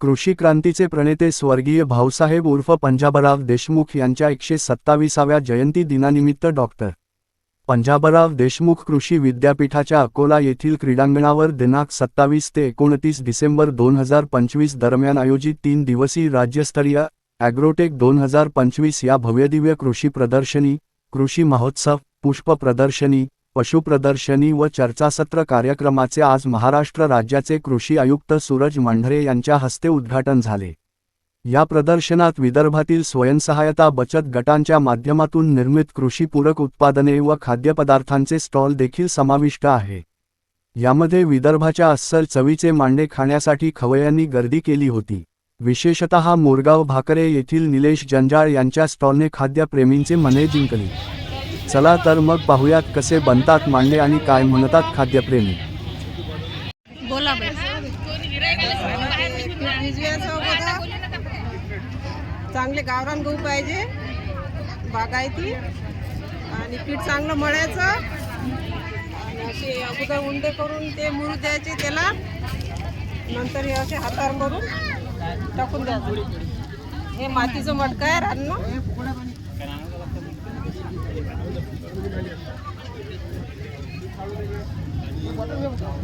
कृषी क्रांतीचे प्रणेते स्वर्गीय भाऊसाहेब उर्फ पंजाबराव देशमुख यांच्या एकशे सत्ताविसाव्या जयंती दिनानिमित्त डॉक्टर पंजाबराव देशमुख कृषी विद्यापीठाच्या अकोला येथील क्रीडांगणावर दिनांक सत्तावीस ते एकोणतीस डिसेंबर दोन हजार पंचवीस दरम्यान आयोजित तीन दिवसीय राज्यस्तरीय ॲग्रोटेक दोन हजार पंचवीस या भव्यदिव्य कृषी प्रदर्शनी कृषी महोत्सव पुष्प प्रदर्शनी पशुप्रदर्शनी व चर्चासत्र कार्यक्रमाचे आज महाराष्ट्र राज्याचे कृषी आयुक्त सूरज मांढरे यांच्या हस्ते उद्घाटन झाले. या प्रदर्शनात विदर्भातील स्वयंसहायता बचत गटांच्या माध्यमातून निर्मित कृषीपूरक उत्पादने व खाद्यपदार्थांचे स्टॉल देखील समाविष्ट आहे. यामध्ये विदर्भाच्या अस्सल चवीचे मांडे खाण्यासाठी खवय्यांनी गर्दी केली होती. विशेषतः मोरगाव भाकरे येथील निलेश जंजाळ यांच्या स्टॉलने खाद्यप्रेमींचे मने जिंकले. चला तर मग पाहुयात कसे बनतात मांडे आणि काय म्हणतात खाद्यप्रेमी. बोला बाई. भिजवायचं अगोदर चांगले गावरान गहू पाहिजे बागायती आणि पीठ चांगलं मळायचं आणि असे अगोदर उंडे करून ते मुरू द्यायचे त्याला. नंतर हे असे हातावर करून टाकून द्यायचं. हे मातीचं मटका आहे रान्न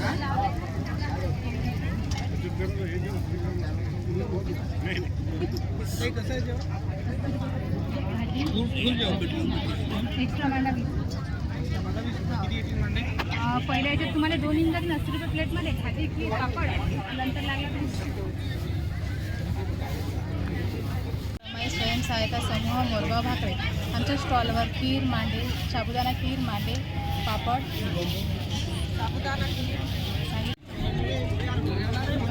आण? एक्स्ट्रा मांडा वीस. अं, पहिल्या याच्यात तुम्हाला दोन इंदात नसते रुपये प्लेटमध्ये खाली इडली पापड नंतर लागला रमाई स्वयंसहायता समूह मोरगाव भाकरे. आमच्या स्टॉलवर खीर मांडे साबुदाणा खीर मांडे पापड.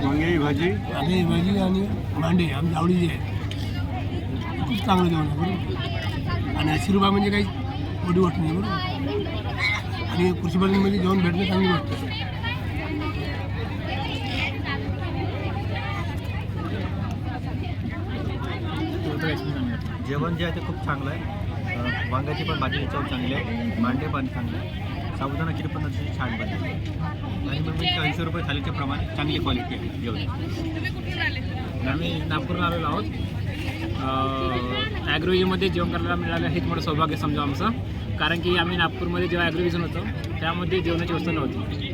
वांग्याची भाजी. आणि भाजी आणि मांडे आमची आवडीचे आहे खूप चांगलं जेवण आहे बरोबर? आणि ऐंशी रुपया म्हणजे काही मोठी गोष्ट नाही बरोबर? आणि कृषीबाजांमध्ये जेवण भेटणं चांगली गोष्ट आहे. जेवण जे आहे ते खूप चांगलं आहे. वांग्याची पण भाजी चव चांगली आहे. मांडे पण चांगले आहे. साबुदाणा खीर पण अतिशय छान बनते आणि मग म्हणजे ऐंशी रुपये थालीचे प्रमाण चांगली क्वालिटी आहे जेवण. आम्ही नागपूरला आलेलो आहोत. ॲग्रोविजनमध्ये जेवण करायला मिळालं हे मोठं सौभाग्य समजा आमचं. कारण की आम्ही नागपूरमध्ये जेव्हा ॲग्रोविजन होतं त्यामध्ये जेवणाची व्यवस्था नव्हती.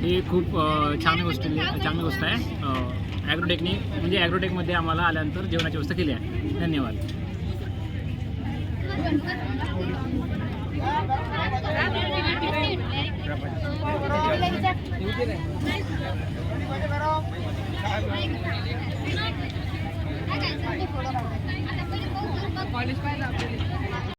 ही खूप छान गोष्ट चांगली गोष्ट आहे. ॲग्रोटेकने म्हणजे ॲग्रोटेकमध्ये आम्हाला आल्यानंतर जेवणाची व्यवस्था केली आहे. धन्यवाद. कॉलेज पाहिजे आपल्याला.